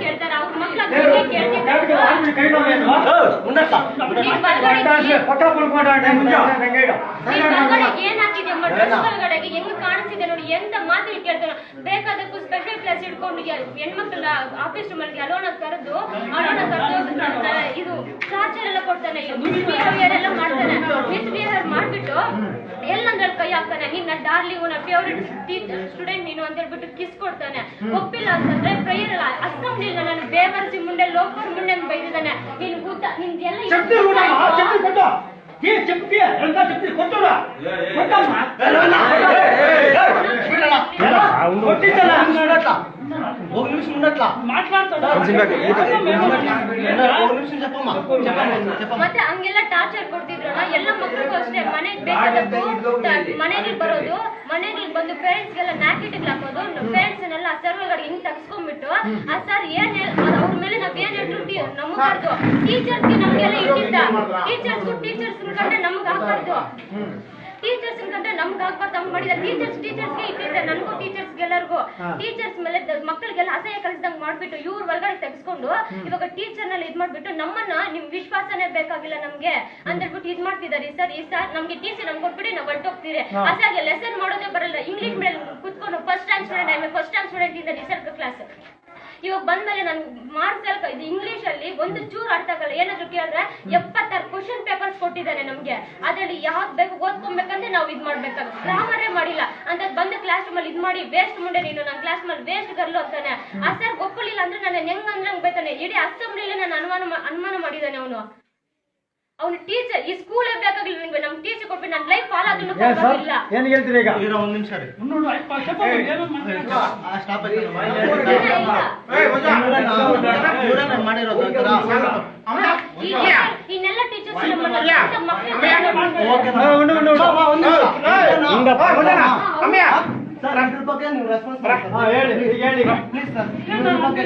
ಕೇಳ್ತಾರೆ. ಅವ್ರ ಮಕ್ಳ ಕೇಳ್ತಿದ್ರು ಏನ್- ಹೆಂಗ್ ಕಾಣಿಸ್ತಿದೆ ನೋಡಿ ಎಂತ ಮಾತು ಕೇಳ್ತಾರೆ. ಬೇಕಾದಕ್ಕೂ ಸ್ಪೆಷಲ್ ಕ್ಲಾಸ್ ಇಟ್ಕೊಂಡು ಹೆಣ್ಮಕ್ಳ ಆಫೀಸ್ ರೂಮ್ ಅಲ್ಲಿ ಅಲೋನ ಕರೆದು ಇದು ಚಾರ್ಜರ್ ಎಲ್ಲ ಕೊಡ್ತಾನೆ. ಮಿಸ್ಬಿಹೇವಿಯರ್ ಎಲ್ಲ ಮಾಡ್ತಾನೆ. ಮಿಸ್ಬಿಹೇವಿಯರ್ ಮಾಡ್ಬಿಟ್ಟು ಎಲ್ಲಂದ್ರಲ್ಲಿ ಕೈ ಹಾಕ್ತಾನೆ. ನಿನ್ನ ಡಾರ್ಲಿಂಗ್ ನನ್ನ ಫೇವ್ರೆಟ್ ಸ್ಟೂಡೆಂಟ್ ನೀನು ಅಂತ ಹೇಳ್ಬಿಟ್ಟು ಕಿಸ್ ಕೊಡ್ತಾನೆ. ಒಪ್ಪಿಲ್ಲ ಅಂತಂದ್ರೆ ಪ್ರೇಯರ್ ಅಲ್ಲ. ಅಸ್ಸಂಬ್ಲಿ ನಾನು ಬೇವರ್ಸಿ ಮುಂಡೆ ಲೋಕರ್ ಮುಂಡೆ ಬೈದಿದ್ದಾನೆ. ನೀನ್ ಊಟ ನಿಂದ ಎಲ್ಲ ಚಪ್ತಿ ಕೊಡಮ್ಮ, ಚಪ್ತಿ ಕೊಟ್ಟು. ಏ, ಚಪ್ತಿ, ಎಂತ ಚಪ್ತಿ ಕೊಟ್ಟೋಡ? ಕೊಟ್ಟಮ್ಮ. ಕೊಟ್ಟಿದ್ದಲ್ಲ. ఒక నిమిషం ఉండట్లా ಮಾತಾಡ್ತಾಡ. ఒక నిమిషం చెప్పమ్మా చెప్పమ్మా చెప్పమ్మా ಮತ್ತೆ ಹಂಗೆಲ್ಲ ಟಾರ್ಚರ್ ಕೊಡ್ತಿದ್ರಲ್ಲ ಎಲ್ಲ ಮಕ್ಳಿಗೂ ಅಷ್ಟೇ ಮನೆಗ್ ಬೇಕಾದದ್ದು ಮನೆಗೆ ಬರೋದು ಮನೆಗೆ ಬಂದು ಪೇರೆಂಟ್ಸ್ ಗೆಲ್ಲ ನ್ಯಾಕೆಟಿಗೆ ಹಾಕೋದು ಪೇರೆಂಟ್ಸ್ ನೆಲ್ಲ ಸರ್ವರ್ಗಳಿಗೆ ಹಿಂಗ್ ತಗ್ಸ್ಕೊಂಡ್ಬಿಟ್ಟು ಆ ಸರ್ ಏನ್ ಹೇಳ್- ಅದ್ ಅವ್ರ ಮೇಲೆ ನಾವ್ ಏನ್ ಹೇಳಿರ್ತೀವಿ ನಮಗಾರ್ದು ಟೀಚರ್ಸ್ಗೆ ನಮ್ಗೆಲ್ಲ ಇಟ್ಟಿದ್ದ. ಟೀಚರ್ಸ್ಗೂ ಟೀಚರ್ಸ್ ಕಂಡ್ರೆ ನಮ್ಗ್ ಹಾಕ್ಬಾರ್ದು ಟೀಚರ್ಸ್ ಕಂಡ್ರೆ ನಮ್ಗ್ ಹಾಕ್ಬಾರ್ದು ಹಂಗ್ ಮಾಡಿದ ಟೀಚರ್ಸ್ ಟೀಚರ್ಸ್ಗೆ ಇಟ್ಟಿದ್ದೆ ನನ್ಗೂ ಟೀಚರ್ಸ್ ಎಲ್ಲರಿಗೂ. ಟೀಚರ್ಸ್ ಮೇಲೆ ಮಕ್ಕಳಿಗೆಲ್ಲ ಅಸಹ್ಯ ಕಲಿಸಿದಂಗ್ ಮಾಡ್ಬಿಟ್ಟು ಇವ್ರ ಒಳಗಡೆ ತೆಗೆಸ್ಕೊಂಡು ಇವಾಗ ಟೀಚರ್ನಲ್ಲಿ ಇದ್ ಮಾಡ್ಬಿಟ್ಟು ನಮ್ಮನ್ನ ನಿಮ್ ವಿಶ್ವಾಸನೇ ಬೇಕಾಗಿಲ್ಲ ನಮ್ಗೆ ಅಂತ ಹೇಳ್ಬಿಟ್ಟು ಇದ್ ಮಾಡ್ತಿದಾರೆ ಸರ್ ಈ ಸರ್ ನಮ್ಗೆ ಟಿ ಸಿ ನಮ್ಗೆ ಕೊಟ್ಬಿಡಿ ನಾವು ಹೊರಟೋಗ್ತೀರಿ ಅಸಾಗೆ ಲೆಸನ್ ಮಾಡೋದೇ ಬರಲ್ಲ. ಇಂಗ್ಲಿಷ್ ಮೇಲೆ ಕುತ್ಕೊಂಡು first rank student first rank student ಇಂದ ನಿಸರ್ಗ ಕ್ಲಾಸ್ ಇವಾಗ ಬಂದ್ಮೇಲೆ ನನ್ ಮಾರ್ಕ್ಸ್ ಇದು ಇಂಗ್ಲಿಷ್ ಅಲ್ಲಿ ಒಂದು ಚೂರು ಅರ್ಥ ಆಗಲ್ಲ. ಏನಾದ್ರು ಕೇಳಿದ್ರೆ ಎಪ್ಪತ್ತಾರು ಕ್ವಶನ್ ಪೇಪರ್ಸ್ ಕೊಟ್ಟಿದ್ದಾರೆ ನಮ್ಗೆ. ಅದ್ರಲ್ಲಿ ಯಾವ್ದು ಬೇಕು ಓದ್ಕೊಬೇಕಂದ್ರೆ ನಾವು ಇದ್ ಮಾಡ್ಬೇಕು ಗ್ರಾಮರೇ ಮಾಡಿಲ್ಲ. ಅಂತ ಬಂದು ಕ್ಲಾಸ್ ರೂಮ್ ಅಲ್ಲಿ ಇದ್ ಮಾಡಿ ವೇಸ್ಟ್ ಮುಂದೆ ನೀನು ನನ್ನ ಕ್ಲಾಸ್ ಮೇಲೆ ವೇಸ್ಟ್ ಗರ್ಲು ಅಂತಾನೆ. ಆ ಸರ್ ಒಪ್ಪಲಿಲ್ಲ ಅಂದ್ರೆ ನನ್ನ ಹೆಂಗ್ ಅಂದ್ರೆ ಬೈತಾನೆ ಇಡೀ ಅಸೆಂಬ್ಲಿಲಿ ನಾನು ಅನುಮಾನ ಅನುಮಾನ ಮಾಡಿದ್ದಾನೆ ಅವನು. ಅವನು ಟೀಚರ್ ಈ ಸ್ಕೂಲೇ ಬೇಕಾಗಿಲ್ಲ ನಿಮ್ಗೆ ನಮ್ ಟೀಚರ್ ಕೊಟ್ಬಿಟ್ಟು ನನ್ನ ಲೈಫ್ ಹಾಲ್ ಆದ್ರೂ? ಪರವಾಗಿಲ್ಲ ಏನ್ ಹೇಳ್ತೀರಿ ಈಗ? ಇರೋ. ಒಂದ್ ನಿಮಿಷ ರೀ ಐದು. ಆ ಸ್ಟಾಪ್ ಇಲ್ಲ. ಮಾಡಿರೋದು. ಇನ್ನೆಲ್ಲ ಟೀಚರ್ಸ್. ಸರ್ ಅದ್ರ ಬಗ್ಗೆ ನೀವು ರೆಸ್ಪಾನ್ಸ್ ಹಾ, ಹೇಳಿ ಈಗ ಹೇಳಿ. ಈಗ. ಪ್ಲೀಸ್ ಸರ್ ಬಗ್ಗೆ